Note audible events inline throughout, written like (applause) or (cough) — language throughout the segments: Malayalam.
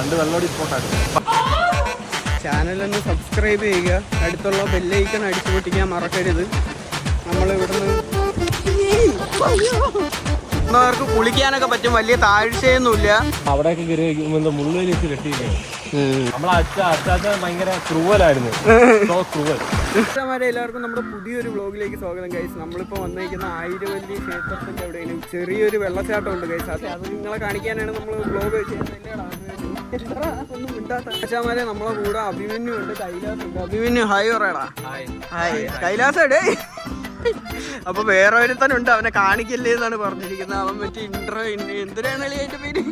പണ്ട് വെള്ളോടി സ്പോട്ടായിരുന്നു ചാനലൊന്ന് സബ്സ്ക്രൈബ് ചെയ്യുക. അടുത്തുള്ള ബെല്ലൈക്കൺ അടിച്ചു പൊട്ടിക്കാൻ മറക്കരുത്. നമ്മൾ ഇവിടുന്ന് ർക്ക് കുളിക്കാനൊക്കെ പറ്റും. വലിയ താഴ്ചയൊന്നുമില്ല. അവിടെയൊക്കെ കയറി മുള്ളുവലി വെച്ച് കെട്ടിയിരിക്കുകയാണ്. നമ്മളെ അച്ഛ അച്ചാച്ച ഭയങ്കര ക്രൂവലായിരുന്നു. So cruel. ഇഷ്ടമാരെ എല്ലാവർക്കും നമ്മുടെ പുതിയൊരു വ്ലോഗിലേക്ക് സ്വാഗതം കൈസ് നമ്മളിപ്പോ വന്നിരിക്കുന്ന ആയിരവല്ലി ക്ഷേത്രത്തിന്റെ എവിടെയെങ്കിലും ചെറിയൊരു വെള്ളച്ചാട്ടം ഉണ്ട് കൈസ് അത് അത് നിങ്ങളെ കാണിക്കാനാണ് നമ്മൾ വ്ളോഗ് ചെയ്യുന്നത്. നമ്മളെ കൂടെ അഭിമന്യു ഉണ്ട് കൈലാസ് ഉണ്ട്. അഭിമന്യു ഹായ് പറയടാ. ഹായ് കൈലാസ് എടേ അപ്പൊ വേറെ ഒരുത്തനുണ്ട് അവനെ കാണിക്കില്ലേ എന്നാണ് പറഞ്ഞിരിക്കുന്നത്. അവൻ മറ്റേ ഇന്റർ എന്തിനാണ് അതിന്റെ പേര്?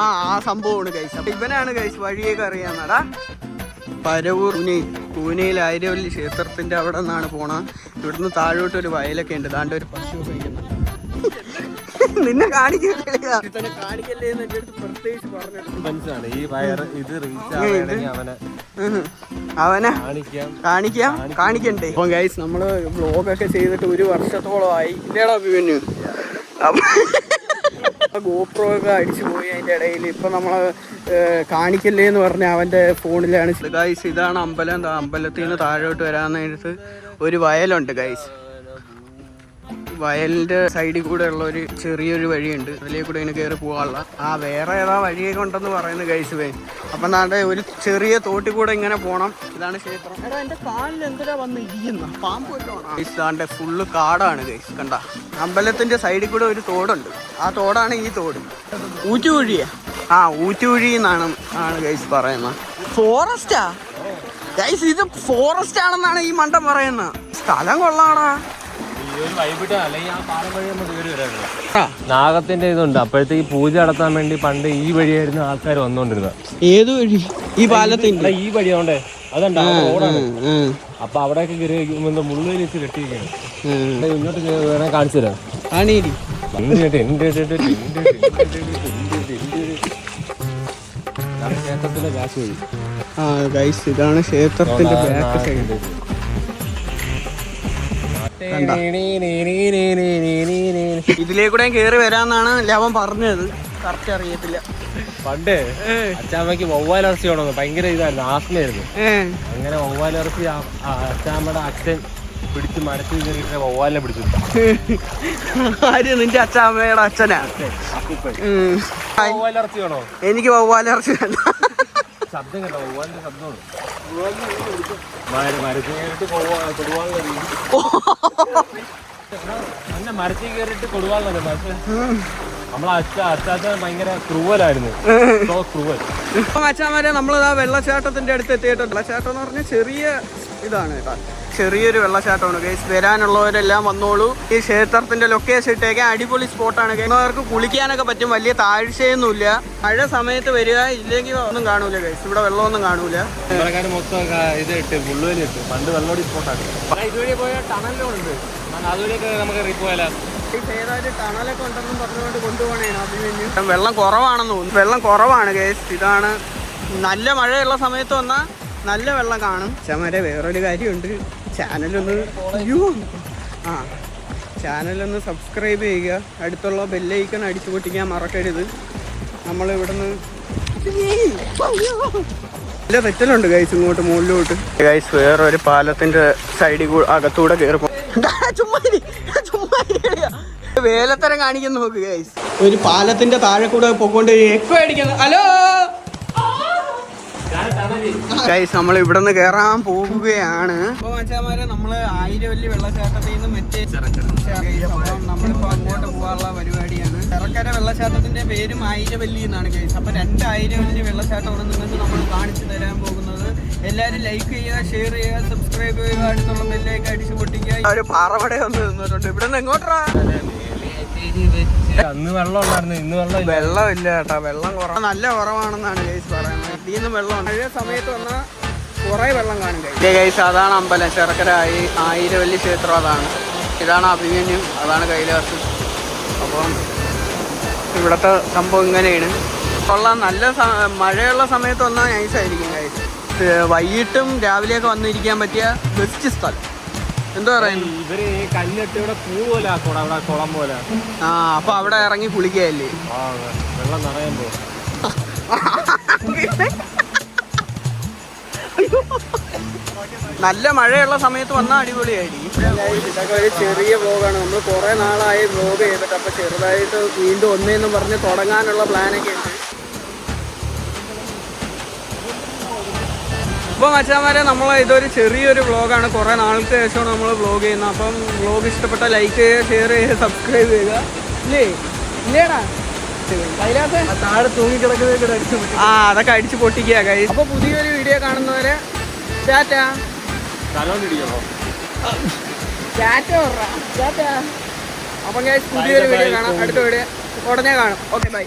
ആ ആ സംഭവമാണ് കൈസ് അപ്പൊ ഇവനാണ് കൈസ് വഴിയൊക്കെ അറിയാന്നടാ പരവൂർ പൂനെ പൂനെയിൽ ആയിരവല്ലി ക്ഷേത്രത്തിന്റെ അവിടെ നിന്നാണ് പോണ ഇവിടുന്ന് താഴോട്ട് ഒരു വയലൊക്കെ ഉണ്ട്. താണ്ട് ഒരു പശു കഴിക്കുന്നു നിന്നെ കാണിക്കല്ലേ ഈ വയർ ഇത് റീച്ച് അവനെ അവനെ കാണിക്കാം. കാണിക്കാം. കാണിക്കണ്ടേ? അപ്പം ഗൈസ് നമ്മൾ വ്ലോഗൊക്കെ ചെയ്തിട്ട് ഒരു വർഷത്തോളമായി ഇല്ലേടാ അഭിമന്യു ഗോപ്രോ ഒക്കെ അടിച്ചു പോയി അതിന്റെ ഇടയിൽ. ഇപ്പൊ നമ്മൾ ഏർ, കാണിക്കല്ലേ എന്ന് പറഞ്ഞ അവന്റെ ഫോണിലാണ്. ഗൈസ് ഇതാണ് അമ്പലം. അമ്പലത്തിൽ നിന്ന് താഴോട്ട് വരാൻ നേരത്ത് ഒരു വയലുണ്ട് ഗൈസ് വയലിന്റെ സൈഡിൽ കൂടെ ഉള്ള ഒരു ചെറിയൊരു വഴിയുണ്ട്. അതിലേ കൂടെ ഇങ്ങനെ കയറി പോകാനുള്ള ആ വേറെ ഏതാ വഴിയൊക്കെ ഉണ്ടെന്ന് പറയുന്നത് കഴിച്ചുവേ അപ്പൊ നാട്ടെ ഒരു ചെറിയ തോട്ടിൽ കൂടെ ഇങ്ങനെ പോണം. ഇതാണ് ക്ഷേത്രം. എടാ കാലിൽ എന്തിനാ വന്ന് ഇരിക്കുന്ന? പാമ്പ് ഇതാണ്ട് ഫുള്ള് കാടാണ് ഗൈസ് കണ്ട. അമ്പലത്തിന്റെ സൈഡിൽ കൂടെ ഒരു തോടുണ്ട്. ആ തോടാണ് ഈ തോട്. ഊറ്റുകുഴിയ ആ ഊറ്റുകുഴി എന്നാണ് ആണ് ഗൈസ് പറയുന്നത് ഫോറസ്റ്റാ? ഗൈസ് ഇത് ഫോറസ്റ്റ് ആണെന്നാണ് ഈ മണ്ടം പറയുന്നത് സ്ഥലം കൊള്ളാടാ. നാഗത്തിന്റെ ഇതുണ്ട്. അപ്പോഴത്തേക്ക് പൂജ നടത്താൻ വേണ്ടി പണ്ട് ഈ വഴിയായിരുന്നു ആൾക്കാർ വന്നുകൊണ്ടിരുന്നത് ഏത് വഴി? ഈ പാലത്തിന്റെ? ഈ വഴി അതുകൊണ്ട് അതുണ്ട് റോഡാണ്. അപ്പൊ അവിടെയൊക്കെ കയറി കെട്ടിയിരിക്കുകയാണ്. ഇങ്ങോട്ട് വേണേ കാണിച്ചു തരാം. ക്ഷേത്രത്തിന്റെ ബാക്ക് വഴി. ആ ഗൈസ് ഇതാണ് ക്ഷേത്രത്തിന്റെ ബാക്ക് സൈഡ് ഇതിലേ കേറി വരാന്നാണ് ലവൻ പറഞ്ഞത്. കറക്റ്റ് അറിയത്തില്ല. പണ്ട് അച്ചാമ്മക്ക് വവ്വാലിറച്ചി വേണമെന്ന് ഭയങ്കര ഇതായിരുന്നു ആസ്മയായിരുന്നു. അങ്ങനെ വവ്വാലിറച്ചി അച്ചാമ്മയുടെ അച്ഛൻ പിടിച്ച് മരത്തിൽ കയറിയിട്ട് വവ്വാലിനെ പിടിച്ചു ആര് നിന്റെ അച്ചാമ്മയുടെ അച്ഛനാ? വവ്വാലിറച്ചി വേണോ? എനിക്ക് വവ്വാലിറച്ചി വേണ്ട. ശബ്ദം കേട്ടോ വവ്വാലിന്റെ ശബ്ദമാണ് മരത്തിൽ അന്നെ മരത്തിൽ കയറിട്ട് കൊടുവാളിനെ പക്ഷെ നമ്മളെ അച്ഛ അച്ചാച്ച ഭയങ്കര ക്രൂവലായിരുന്നു. (laughs) ക്രൂവൽ. ഇപ്പം അച്ഛാമാരെ നമ്മളിതാ വെള്ളച്ചാട്ടത്തിന്റെ അടുത്ത് എത്തിയിട്ടുണ്ട്. വെള്ളച്ചാട്ടം എന്ന് പറഞ്ഞാൽ ചെറിയ ഇതാണ് കേട്ടോ. ചെറിയൊരു വെള്ളച്ചാട്ടമാണ്. ഗൈസ് വരാനുള്ളവരെല്ലാം വന്നോളൂ. ഈ ക്ഷേത്രത്തിന്റെ ലൊക്കേഷൻ ഇട്ടേക്ക് അടിപൊളി സ്പോട്ടാണ് അവർക്ക് കുളിക്കാനൊക്കെ പറ്റും. വലിയ താഴ്ചയൊന്നുമില്ല. മഴ സമയത്ത് വരിക ഇല്ലെങ്കിൽ ഒന്നും കാണൂല ഗൈസ് ഇവിടെ വെള്ളമൊന്നും കാണൂല. മൊത്തം ഇത് ഇട്ട് മുള്ളുവലി ഇട്ട്. പണ്ട് വെള്ളോടി സ്പോട്ടാണ് ഇതുവഴി പോയ അതുവഴിയൊക്കെ നമുക്ക് ടണലൊക്കെ ഉണ്ടെന്നും പറഞ്ഞുകൊണ്ട് വെള്ളം കുറവാണെന്ന് തോന്നുന്നു. വെള്ളം കുറവാണ് ഗൈസ് ഇതാണ് നല്ല മഴയുള്ള സമയത്ത് വന്നാൽ നല്ല വെള്ളം കാണും. ചമരെ വേറൊരു കാര്യമുണ്ട്. ചാനലൊന്ന് അയ്യോ. ആ ചാനലൊന്ന് സബ്സ്ക്രൈബ് ചെയ്യുക. അടുത്തുള്ള ബെല്ലൈക്കൺ അടിച്ചു പൊട്ടിക്കാൻ മറക്കരുത്. നമ്മൾ ഇവിടുന്ന് നല്ല തെറ്റലുണ്ട് ഗൈസ് ഇങ്ങോട്ട് മുകളിലോട്ട്. ഗൈസ് വേറൊരു പാലത്തിന്റെ സൈഡിൽ കൂടെ അകത്തൂടെ കയറി പോ- ചുമ്മാ ഇരി, ചുമ്മാ ഇരിയെടാ. വേലത്തരം കാണിക്കുന്നു നോക്ക് ഗൈസ് ഒരു പാലത്തിന്റെ താഴെ കൂടെ പോയിക്കൊണ്ട് എക്കോ അടിക്കുന്നു. ഹലോ ഗൈസ് നമ്മൾ ഇവിടെ നിന്ന് കയറാൻ പോകുകയാണ് അപ്പൊ മച്ചാമാരെ നമ്മൾ ആയിരവല്ലി വെള്ളച്ചാട്ടത്തിൽ നിന്ന് മറ്റേ നമ്മളിപ്പോ അങ്ങോട്ട് പോകാനുള്ള പരിപാടിയാണ്. ചെറക്കര വെള്ളച്ചാട്ടത്തിന്റെ പേരും ആയിരവല്ലി എന്നാണ് ഗൈസ് അപ്പൊ രണ്ട് ആയിരവല്ലി വെള്ളച്ചാട്ടമാണ് നിങ്ങൾക്ക് നമ്മൾ കാണിച്ചു തരാൻ പോകുന്നത്. എല്ലാരും ലൈക്ക് ചെയ്യുക ഷെയർ ചെയ്യുക സബ്സ്ക്രൈബ് ചെയ്യുക അടുത്തുള്ള ബെല്ലേക്ക് അടിച്ചു പൊട്ടിക്കുക. ഒരു പാറവട ഒന്ന് നിന്നിട്ടുണ്ട് ഇവിടെ നിന്ന് എങ്ങോട്ടാ അന്ന് വെള്ളം ഉണ്ടായിരുന്നു ഇന്ന് വെള്ളം ഇല്ല. വെള്ളം ഇല്ല കേട്ടാ വെള്ളം കുറവ്. നല്ല കുറവാണെന്നാണ് ഗൈസ് പറയുന്നത്. ഇതിൽ നിന്ന് വെള്ളം മഴ സമയത്ത് വന്നാൽ കുറേ വെള്ളം കാണും ഗൈസ് ഗൈസ് അതാണ് അമ്പലം. ചെറുക്കര ആയി ആയിരവല്ലി ക്ഷേത്രം അതാണ്. ഇതാണ് അഭിമന്യു. അതാണ് കൈലാസ്. അപ്പം ഇവിടുത്തെ സംഭവം ഇങ്ങനെയാണ്. ഉള്ള നല്ല മഴയുള്ള സമയത്ത് വന്നാൽ നൈസായിരിക്കും ഗൈസ് വൈകിട്ടും രാവിലെയൊക്കെ വന്നിരിക്കാൻ പറ്റിയ ബെസ്റ്റ് സ്ഥലം. എന്താ പറയുന്നത് ഇവർ ഈ കല്ലിട്ട് ഇവിടെ പൂ പോലെ ആക്കോടാ അവിടെ കുളം പോലെ. ആ അപ്പൊ അവിടെ ഇറങ്ങി കുളിക്കല്ലേ വെള്ളം നിറയാൻ പോകും നല്ല മഴയുള്ള സമയത്ത് വന്നാൽ അടിപൊളിയായിരിക്കും. ഇതൊക്കെ ഒരു ചെറിയ വ്ലോഗാണ് നമ്മൾ കുറേ നാളായി ബ്ലോഗ് ചെയ്തിട്ട് അപ്പോൾ ചെറുതായിട്ട് വീണ്ടും ഒന്നേന്ന് പറഞ്ഞ് തുടങ്ങാനുള്ള പ്ലാനൊക്കെ ഉണ്ട്. അപ്പോൾ മച്ചാമാരെ നമ്മൾ ഇതൊരു ചെറിയൊരു വ്ളോഗാണ്. കുറേ നാൾക്ക് ശേഷമാണ് നമ്മൾ വ്ളോഗ് ചെയ്യുന്നത്. അപ്പം വ്ളോഗ് ഇഷ്ടപ്പെട്ട ലൈക്ക് ചെയ്യുക ഷെയർ ചെയ്യുക സബ്സ്ക്രൈബ് ചെയ്യുക. ഇല്ലേ? ഇല്ലേടാ? താഴെ തൂങ്ങി കിടക്കുന്നത് ആ അതൊക്കെ അടിച്ച് പൊട്ടിക്കുക കൈ അപ്പോൾ പുതിയൊരു വീഡിയോ കാണുന്നവരെ ടാറ്റ. ടാറ്റ ടാറ്റ. അപ്പം പുതിയൊരു വീഡിയോ കാണാം. അടുത്ത വീഡിയോ ഉടനെ കാണാം. Okay bye